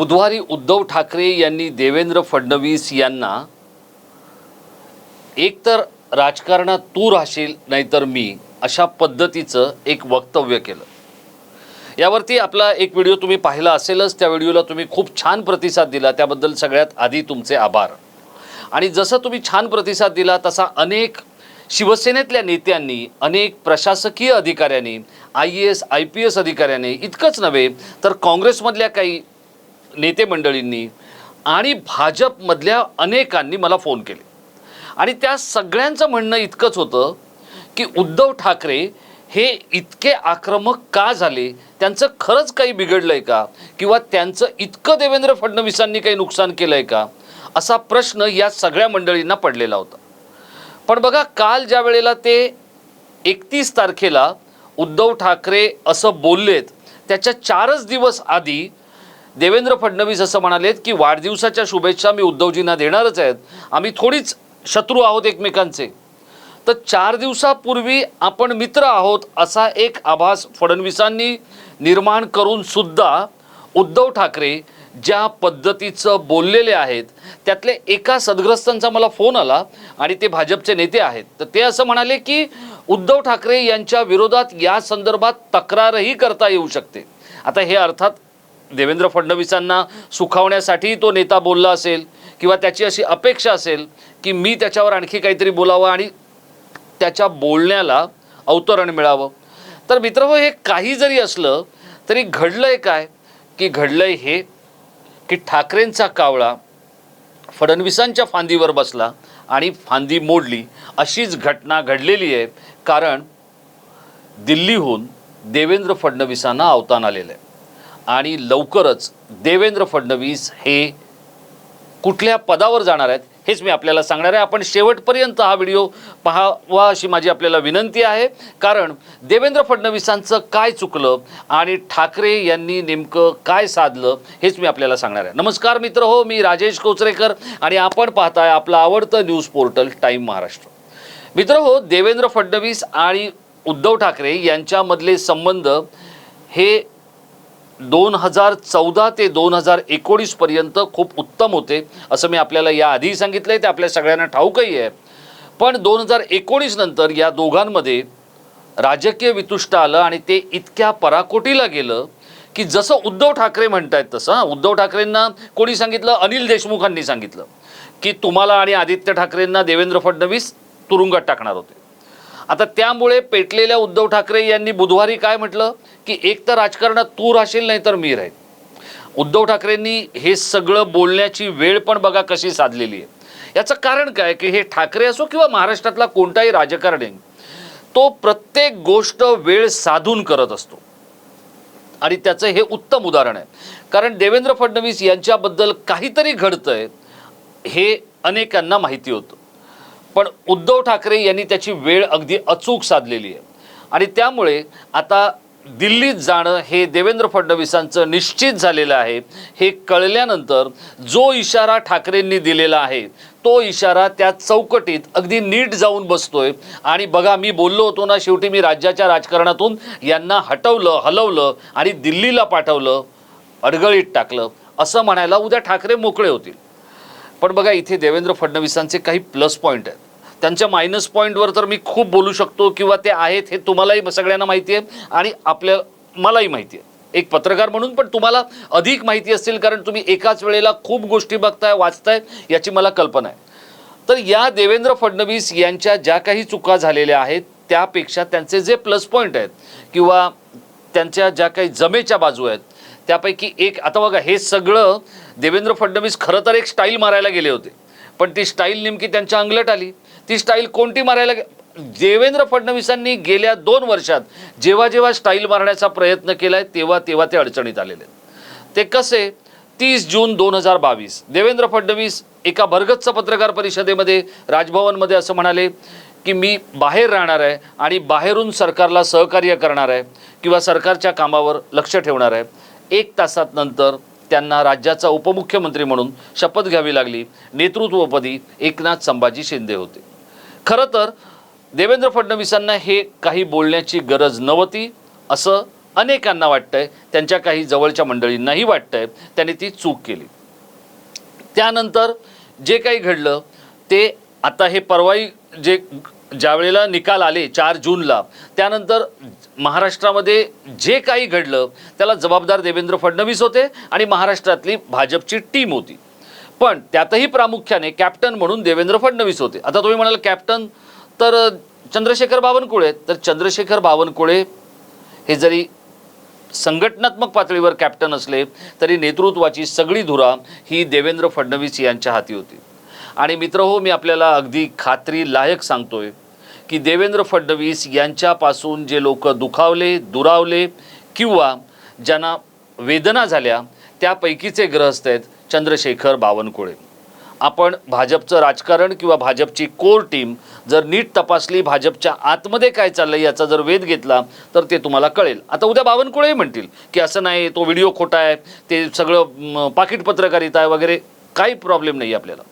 बुधवारी उद्धव ठाकरे यांनी देवेंद्र फडणवीस यांना एकतर राजकारणात तू राहशील नाहीतर मी अशा पद्धतीचं एक वक्तव्य केलं. यावरती आपला एक व्हिडिओ तुम्ही पाहिला असेलच त्या व्हिडिओला तुम्ही खूप छान प्रतिसाद दिला. त्याबद्दल सगळ्यात आधी तुमचे आभार. आणि जसं तुम्ही छान प्रतिसाद दिला तसा अनेक शिवसेनेतल्या नेत्यांनी अनेक प्रशासकीय अधिकाऱ्यांनी I A S I P S अधिकाऱ्यांनी इतकंच नव्हे तर काँग्रेसमधल्या काही नेते मंडळींनी आणि भाजपमधल्या अनेकांनी मला फोन केले. आणि त्या सगळ्यांचं म्हणणं इतकंच होतं की उद्धव ठाकरे हे इतके आक्रमक का झाले? त्यांचं खरंच काही बिघडलं आहे का? किंवा त्यांचं इतकं देवेंद्र फडणवीसांनी काही नुकसान केलं आहे का? असा प्रश्न या सगळ्या मंडळींना पडलेला होता. पण बघा काल ज्या वेळेला ते एकतीस तारखेला उद्धव ठाकरे असं बोललेत त्याच्या चारच दिवस आधी देवेंद्र फडणवीस असं म्हणालेत की वाढदिवसाच्या शुभेच्छा मी उद्धवजींना देणारच आहेत. आम्ही थोडीच शत्रू आहोत एकमेकांचे. तर चार दिवसापूर्वी आपण मित्र आहोत असा एक आभास फडणवीसांनी निर्माण करून सुद्धा उद्धव ठाकरे ज्या पद्धतीचं बोललेले आहेत त्यातले एका सदग्रस्तांचा मला फोन आला आणि ते भाजपचे नेते आहेत. तर ते असं म्हणाले की उद्धव ठाकरे यांच्या विरोधात या संदर्भात तक्रारही करता येऊ शकते. आता हे अर्थात देवेंद्र फडणवीसांना सुखावण्यासाठी तो नेता बोलला असेल किंवा त्याची अशी अपेक्षा असेल की मी त्याच्यावर आणखी काहीतरी बोलावं आणि त्याच्या बोलण्याला अवतरण मिळावं. तर मित्र हे काही जरी असलं तरी घडलंय काय? की घडलंय हे की ठाकरेंचा कावळा फडणवीसांच्या फांदीवर बसला आणि फांदी मोडली. अशीच घटना घडलेली आहे कारण दिल्लीहून देवेंद्र फडणवीसांना आवतान आलेलं आहे. आणि लवकरच देवेंद्र फडणवीस हे कुठल्या पदावर जाणार आहेत हेच मी आपल्याला सांगणार आहे. आपण शेवटपर्यंत हा व्हिडिओ पाहावा अशी माझी आपल्याला विनंती आहे. कारण देवेंद्र फडणवीसांचं काय चुकलं आणि ठाकरे यांनी नेमकं काय साधलं हेच मी आपल्याला सांगणार आहे. नमस्कार मित्र हो मी राजेश कोचरेकर आणि आपण पाहताय आपलं आवडतं न्यूज पोर्टल टाईम महाराष्ट्र. मित्र हो देवेंद्र फडणवीस आणि उद्धव ठाकरे यांच्यामधले संबंध हे दोन हजार चौदा ते दोन हजार एकोणीसपर्यंत खूप उत्तम होते असं मी आपल्याला याआधी सांगितलं आहे ते आपल्या सगळ्यांना ठाऊकही आहे. पण दोन हजार एकोणीस नंतर या दोघांमध्ये राजकीय वितुष्ट आलं आणि ते इतक्या पराकोटीला गेलं की जसं उद्धव ठाकरे म्हणत आहेत तसं हां, उद्धव ठाकरेंना कोणी सांगितलं? अनिल देशमुखांनी सांगितलं की तुम्हाला आणि आदित्य ठाकरेंना देवेंद्र फडणवीस तुरुंगात टाकणार होते. आता त्यामुळे पेटलेल्या उद्धव ठाकरे यांनी बुधवारी काय म्हटलं? की एक तर राजकारणात तू राहशील नाही तर मी राहील उद्धव ठाकरेंनी हे सगळं बोलण्याची वेळ पण बघा कशी साधलेली आहे. याचं कारण काय? की हे ठाकरे असो किंवा महाराष्ट्रातला कोणताही राजकारणी तो प्रत्येक गोष्ट वेळ साधून करत असतो. आणि त्याचं हे उत्तम उदाहरण आहे. कारण देवेंद्र फडणवीस यांच्याबद्दल काहीतरी घडतंय हे अनेकांना माहिती होतं. पण उद्धव ठाकरे यांनी त्याची वेळ अगदी अचूक साधलेली आहे. आणि त्यामुळे आता दिल्लीत जाणं हे देवेंद्र फडणवीसांचं निश्चित झालेलं आहे. हे कळल्यानंतर जो इशारा ठाकरेंनी दिलेला आहे तो इशारा त्या चौकटीत अगदी नीट जाऊन बसतोय. आणि बघा मी बोललो होतो ना शेवटी मी राज्याच्या राजकारणातून यांना हटवलं हलवलं आणि दिल्लीला पाठवलं अडगळीत टाकलं. असं म्हणायला उद्या ठाकरे मोकळे होतील. पण बघा इथे देवेंद्र फडणवीसांचे काही प्लस पॉईंट आहेत. त्यांच्या मायनस पॉईंटवर तर मी खूप बोलू शकतो किंवा ते आहेत हे तुम्हालाही सगळ्यांना माहिती आहे आणि आपल्या मलाही माहिती आहे. एक पत्रकार म्हणून पण तुम्हाला अधिक माहिती असतील कारण तुम्ही एकाच वेळेला खूप गोष्टी बघताय वाचताय याची मला कल्पना आहे. तर या देवेंद्र फडणवीस यांच्या ज्या काही चुका झालेल्या आहेत त्यापेक्षा त्यांचे जे प्लस पॉईंट आहेत किंवा त्यांच्या ज्या काही जमेच्या बाजू आहेत त्यापैकी एक आता बघा हे सगळं देवेंद्र फडणवीस खरं तर एक स्टाईल मारायला गेले होते. पण ती स्टाईल नेमकी त्यांच्या अंगलट आली. ती स्टाईल कोणती मारायला गे देवेंद्र फडणवीसांनी गेल्या दोन वर्षात जेव्हा जेव्हा स्टाईल मारण्याचा प्रयत्न केला आहे तेव्हा तेव्हा ते अडचणीत आलेले आहेत. ते कसे? तीस जून दोन हजार बावीस. देवेंद्र फडणवीस एका भरगच्च पत्रकार परिषदेमध्ये राजभवनमध्ये असं म्हणाले की मी बाहेर राहणार आहे आणि बाहेरून सरकारला सहकार्य करणार आहे किंवा सरकारच्या कामावर लक्ष ठेवणार आहे. एक तासात नंतर त्यांना राज्याचा उपमुख्यमंत्री म्हणून शपथ घ्यावी लागली. नेतृत्वपदी एकनाथ संभाजी शिंदे होते. खरं तर देवेंद्र फडणवीसांना हे काही बोलण्याची गरज नव्हती असं अनेकांना वाटतंय. त्यांच्या काही जवळच्या मंडळींनाही वाटतंय. त्यांनी ती चूक केली. त्यानंतर जे काही घडलं ते आता हे परवाई जे ज्यावेळेला निकाल आले चार जूनला त्यानंतर महाराष्ट्रामध्ये जे काही घडलं त्याला जबाबदार देवेंद्र फडणवीस होते आणि महाराष्ट्रातली भाजपची टीम होती. पण त्यातही प्रामुख्याने कॅप्टन म्हणून देवेंद्र फडणवीस होते. आता तुम्ही म्हणाल कॅप्टन तर चंद्रशेखर बावनकुळे. तर चंद्रशेखर बावनकुळे हे जरी संघटनात्मक पातळीवर कॅप्टन असले तरी नेतृत्वाची सगळी धुरा ही देवेंद्र फडणवीस यांच्या हाती होती. आणि मित्र हो मी आपल्याला अगदी खात्री लायक सांगतोय की देवेंद्र फडणवीस यांच्यापासून जे लोक दुखावले दुरावले किंवा ज्यांना वेदना झाल्या त्यापैकीचे ग्रहस्थ आहेत चंद्रशेखर बावनकुळे. आपण भाजपचं राजकारण किंवा भाजपची कोर टीम जर नीट तपासली भाजपच्या आतमध्ये काय चाललं याचा जर वेध घेतला तर ते तुम्हाला कळेल. आता उद्या बावनकुळेही म्हणतील की असं नाही तो व्हिडिओ खोटा आहे ते सगळं पाकिट पत्रकारिता आहे वगैरे काही प्रॉब्लेम नाही आपल्याला.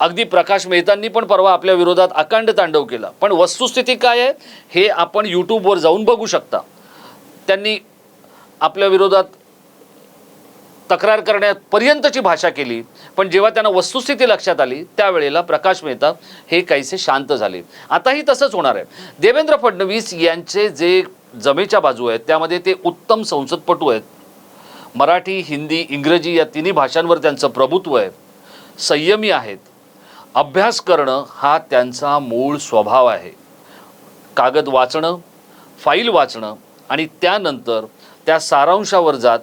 अगदी प्रकाश मेहतांनी पण परवा आपल्या विरोधात अखंड तांडव केला. पण वस्तुस्थिती काय आहे? हे आपण यूट्यूबवर जाऊन बघू शकता. त्यांनी आपल्या विरोधात तक्रार करण्यापर्यंतची भाषा केली पण जेव्हा त्यांना वस्तुस्थिती लक्षात आली त्यावेळेला प्रकाश मेहता हे काहीसे शांत झाले. आताही तसंच होणार आहे. देवेंद्र फडणवीस यांचे जे जमेच्या बाजू आहेत त्यामध्ये ते उत्तम संसदपटू आहेत. मराठी हिंदी इंग्रजी या तिन्ही भाषांवर त्यांचं प्रभुत्व आहे. संयमी आहेत. अभ्यास करणं हा त्यांचा मूळ स्वभाव आहे. कागद वाचणं फाईल वाचणं आणि त्यानंतर त्या सारांशावर जात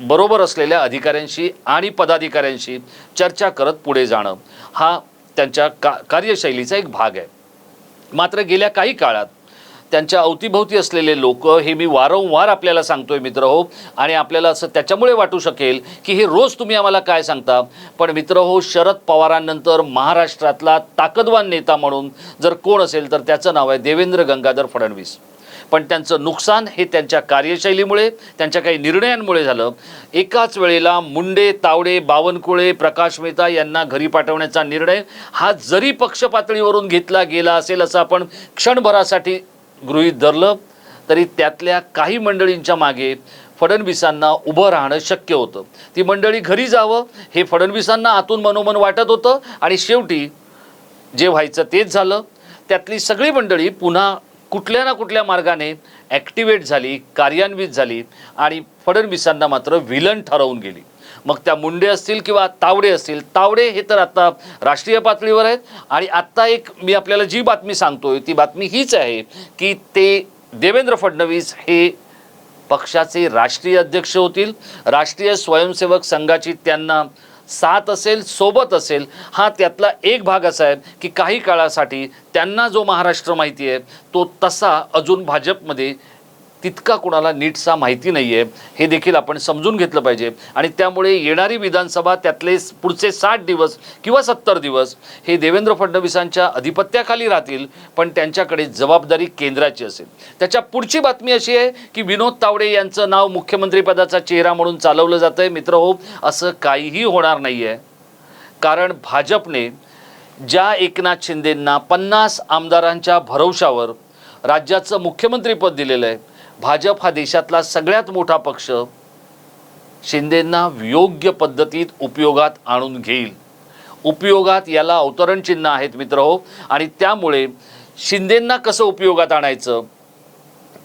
बरोबर असलेल्या अधिकाऱ्यांशी आणि पदाधिकाऱ्यांशी चर्चा करत पुढे जाणं हा त्यांच्या का कार्यशैलीचा एक भाग आहे. मात्र गेल्या काही काळात त्यांच्या अवतीभोवती असलेले लोक हे मी वारंवार आपल्याला सांगतोय मित्र हो. आणि आपल्याला असं त्याच्यामुळे वाटू शकेल की हे रोज तुम्ही आम्हाला काय सांगता? पण मित्र हो शरद पवारांनंतर महाराष्ट्रातला ताकदवान नेता म्हणून जर कोण असेल तर त्याचं नाव आहे देवेंद्र गंगाधर फडणवीस. पण त्यांचं नुकसान हे त्यांच्या कार्यशैलीमुळे त्यांच्या काही निर्णयांमुळे झालं. एकाच वेळेला मुंडे तावडे बावनकुळे प्रकाश मेहता यांना घरी पाठवण्याचा निर्णय हा जरी पक्ष पातळीवरून घेतला गेला असेल असं आपण क्षणभरासाठी गृहीत धरलं तरी त्यातल्या काही मंडळींच्या मागे फडणवीसांना उभं राहणं शक्य होतं. ती मंडळी घरी जावं हे फडणवीसांना आतून मनोमन वाटत होतं आणि शेवटी जे व्हायचं तेच झालं. त्यातली सगळी मंडळी पुन्हा कुठल्या ना कुठल्या मार्गाने ॲक्टिवेट झाली कार्यान्वित झाली आणि फडणवीसांना मात्र विलन ठरवून गेली. मग त्या मुंडे असतील किंवा तावडे असतील तावडे हे तर आता राष्ट्रीय पातळीवर आहेत. आणि आत्ता एक मी आपल्याला जी बातमी सांगतोय ती बातमी हीच आहे की ते देवेंद्र फडणवीस हे पक्षाचे राष्ट्रीय अध्यक्ष होतील. राष्ट्रीय स्वयंसेवक संघाची त्यांना साथ असेल सोबत असेल हा त्यातला एक भाग असा आहे की काही काळासाठी त्यांना जो महाराष्ट्र माहिती आहे तो तसा अजून भाजपमध्ये तितका कुणाला नीटसा माहिती नाही आहे हे देखील आपण समजून घेतलं पाहिजे. आणि त्यामुळे येणारी विधानसभा त्यातले पुढचे साठ दिवस किंवा सत्तर दिवस हे देवेंद्र फडणवीसांच्या अधिपत्याखाली राहतील पण त्यांच्याकडे जबाबदारी केंद्राची असेल. त्याच्या पुढची बातमी अशी आहे की विनोद तावडे यांचं नाव मुख्यमंत्रीपदाचा चेहरा म्हणून चालवलं जातं आहे मित्र हो असं काहीही होणार नाही आहे कारण भाजपने ज्या एकनाथ शिंदेंना पन्नास आमदारांच्या भरवशावर राज्याचं मुख्यमंत्रीपद दिलेलं आहे भाजप हा देशातला सगळ्यात मोठा पक्ष. शिंदेंना योग्य पद्धतीत उपयोगात आणून घेईल. उपयोगात याला अवतरण चिन्ह आहेत मित्र हो. आणि त्यामुळे शिंदेंना कसं उपयोगात आणायचं?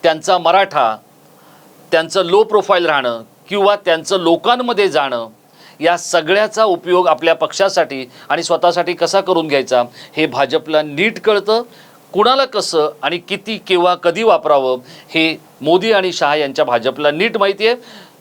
त्यांचा मराठा त्यांचं लो प्रोफाईल राहणं किंवा त्यांचं लोकांमध्ये जाणं या सगळ्याचा उपयोग आपल्या पक्षासाठी आणि स्वतःसाठी कसा करून घ्यायचा हे भाजपला नीट कळतं. कुणाला कसं आणि किती केव्हा कधी वापरावं हे मोदी आणि शहा यांच्या भाजपला नीट माहिती आहे.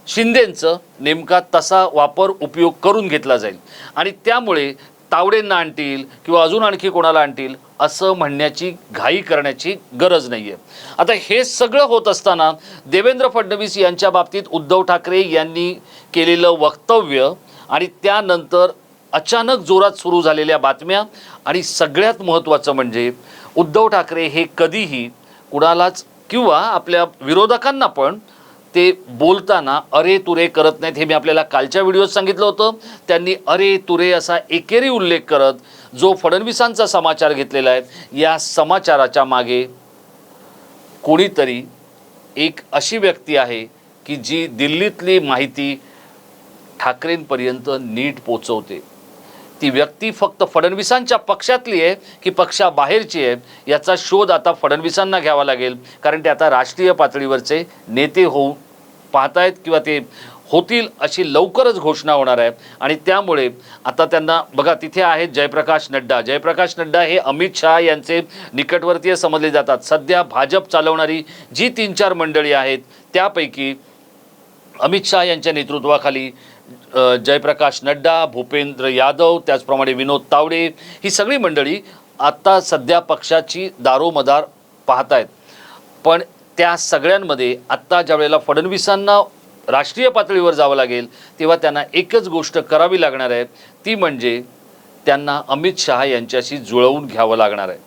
शिंदेंचं नेमका तसा वापर उपयोग करून घेतला जाईल. आणि त्यामुळे तावडेंना आणतील किंवा अजून आणखी कोणाला आणतील असं म्हणण्याची घाई करण्याची गरज नाही आहे आता हे सगळं होत असताना देवेंद्र फडणवीस यांच्या बाबतीत उद्धव ठाकरे यांनी केलेलं वक्तव्य आणि त्यानंतर अचानक जोरात सुरू झालेल्या बातम्या आणि सगळ्यात महत्त्वाचं म्हणजे उद्धव ठाकरे हे कधीही कुणालाच किंवा आपल्या विरोधकांना पण ते बोलताना अरे तुरे करत नाहीत हे मी आपल्याला कालच्या व्हिडिओत सांगितलं होतं. त्यांनी अरे तुरे असा एकेरी उल्लेख करत जो फडणवीसांचा समाचार घेतलेला आहे या समाचाराच्या मागे कोणीतरी एक अशी व्यक्ती आहे की जी दिल्लीतली माहिती ठाकरेंपर्यंत नीट पोचवते. ती व्यक्ती फक्त फडणवीसांच्या पक्षातली आहे की पक्षाबाहेरची आहे याचा शोध आता फडणवीसांना घ्यावा लागेल. कारण ते आता राष्ट्रीय पातळीवरचे नेते होऊ पाहतायत किंवा ते होतील अशी लवकरच घोषणा होणार आहे. आणि त्यामुळे आता त्यांना बघा तिथे आहेत जयप्रकाश नड्डा. जयप्रकाश नड्डा हे अमित शहा यांचे निकटवर्तीय समजले जातात. सध्या भाजप चालवणारी जी तीन चार मंडळी आहेत त्यापैकी अमित शहा यांच्या नेतृत्वाखाली जयप्रकाश नड्डा भूपेंद्र यादव त्याचप्रमाणे विनोद तावडे ही सगळी मंडळी आत्ता सध्या पक्षाची दारोमदार पाहत आहेत पण त्या सगळ्यांमध्ये आत्ता ज्या वेळेला फडणवीसांना राष्ट्रीय पातळीवर जावं लागेल तेव्हा त्यांना एकच गोष्ट करावी लागणार आहे ती म्हणजे त्यांना अमित शहा यांच्याशी जुळवून घ्यावं लागणार आहे.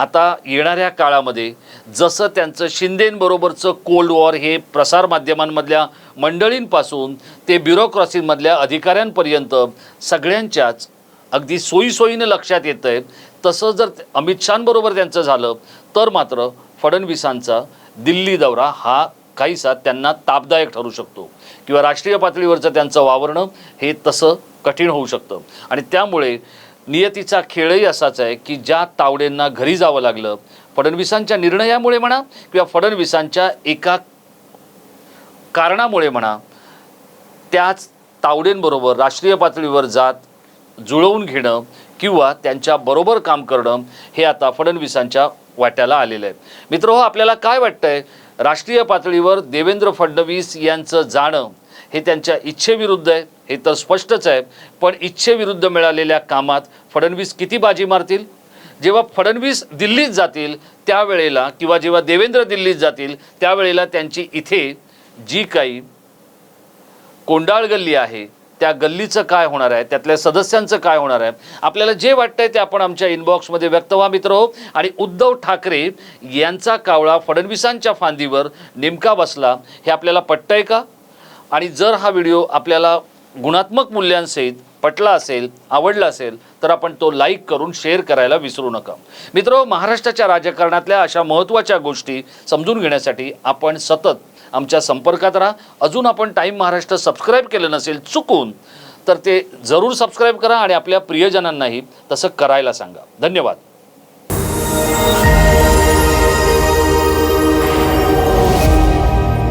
आता येणाऱ्या काळामध्ये जसं त्यांचं शिंदेंबरोबरचं कोल्ड वॉर हे प्रसारमाध्यमांमधल्या मंडळींपासून ते ब्युरोक्रॉसीमधल्या अधिकाऱ्यांपर्यंत सगळ्यांच्याच अगदी सोयीसोयीनं लक्षात येतं आहे तसं जर अमित शहांबरोबर त्यांचं झालं तर मात्र फडणवीसांचा दिल्ली दौरा हा काहीसा त्यांना तापदायक ठरू शकतो. किंवा राष्ट्रीय पातळीवरचं त्यांचं वावरणं हे तसं कठीण होऊ शकतं. आणि त्यामुळे नियतीचा खेळही असाच आहे की ज्या तावडेंना घरी जावं लागलं फडणवीसांच्या निर्णयामुळे म्हणा किंवा फडणवीसांच्या एका कारणामुळे म्हणा त्याच तावडेंबरोबर राष्ट्रीय पातळीवर जात जुळवून घेणं किंवा त्यांच्याबरोबर काम करणं हे आता फडणवीसांच्या वाट्याला आलेलं आहे. मित्र आपल्याला काय वाटतंय? राष्ट्रीय पातळीवर देवेंद्र फडणवीस यांचं जाणं हे त्यांच्या इच्छेविरुद्ध आहे हे तर स्पष्टच आहे. पण इच्छेविरुद्ध मिळालेल्या कामात फडणवीस किती बाजी मारतील? जेव्हा फडणवीस दिल्लीत जातील त्यावेळेला किंवा जेव्हा देवेंद्र दिल्लीत जातील त्यावेळेला त्यांची इथे जी काही कोंडाळ गल्ली आहे त्या गल्लीचं काय होणार आहे त्यातल्या सदस्यांचं काय होणार आहे आपल्याला जे वाटतंय ते आपण आमच्या इनबॉक्समध्ये व्यक्त व्हा मित्र. हो आणि उद्धव ठाकरे यांचा कावळा फडणवीसांच्या फांदीवर नेमका बसला हे आपल्याला पटतंय का? आणि जर हा व्हिडिओ आपल्याला गुणात्मक मूल्यांसहित पटला असेल आवडला असेल तर आपण तो लाईक करून शेअर करायला विसरू नका. मित्र महाराष्ट्राच्या राजकारणातल्या अशा महत्त्वाच्या गोष्टी समजून घेण्यासाठी आपण सतत आमच्या संपर्कात राहा. अजून आपण टाईम महाराष्ट्र सबस्क्राईब केलं नसेल चुकून तर ते जरूर सबस्क्राईब करा आणि आपल्या प्रियजनांनाही तसं करायला सांगा. धन्यवाद.